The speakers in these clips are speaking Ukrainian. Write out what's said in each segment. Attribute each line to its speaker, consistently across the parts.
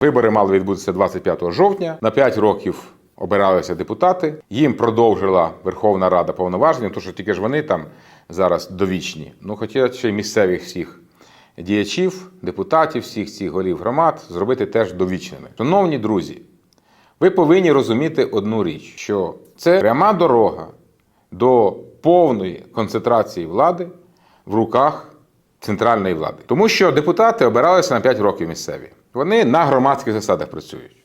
Speaker 1: Вибори мали відбутися 25 жовтня. На 5 років обиралися депутати. Їм продовжила Верховна Рада повноваження, тому що тільки ж вони там зараз довічні. Ну, хотіли ще й місцевих всіх діячів, депутатів, всіх цих голів громад зробити теж довічними. Шановні друзі, ви повинні розуміти одну річ, що це пряма дорога до повної концентрації влади в руках центральної влади. Тому що депутати обиралися на 5 років місцеві. Вони на громадських засадах працюють.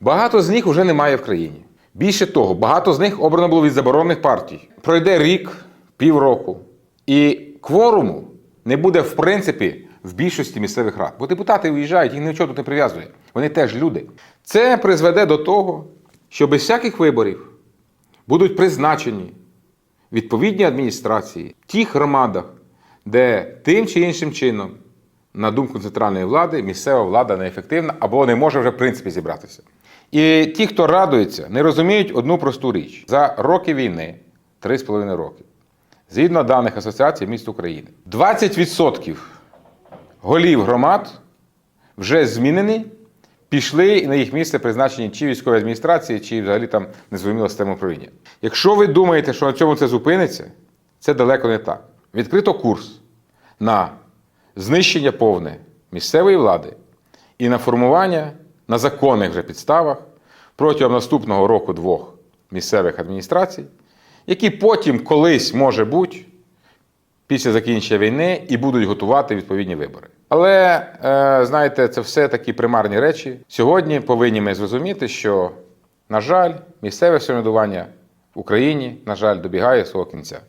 Speaker 1: Багато з них вже немає в країні. Більше того, багато з них обрано було від заборонених партій. Пройде рік, півроку, і кворуму не буде в принципі в більшості місцевих рад. Бо депутати виїжджають, їх нічого тут не прив'язує. Вони теж люди. Це призведе до того, що без всяких виборів будуть призначені відповідні адміністрації в тих громадах, де тим чи іншим чином, на думку центральної влади, місцева влада неефективна або не може вже в принципі зібратися. І ті, хто радується, не розуміють одну просту річ: за роки війни, 3,5 роки, згідно даних Асоціації міст України, 20% голів громад вже змінені, пішли і на їх місце призначені чи військові адміністрації, чи взагалі там незрозуміла система управління. Якщо ви думаєте, що на цьому це зупиниться, це далеко не так. Відкрито курс на знищення повне місцевої влади і на формування на законних вже підставах протягом наступного року-двох місцевих адміністрацій, які потім колись може бути після закінчення війни і будуть готувати відповідні вибори. Але е, знаєте, це все такі примарні речі. Сьогодні повинні ми зрозуміти, що, на жаль, місцеве самоврядування в Україні, на жаль, добігає свого кінця.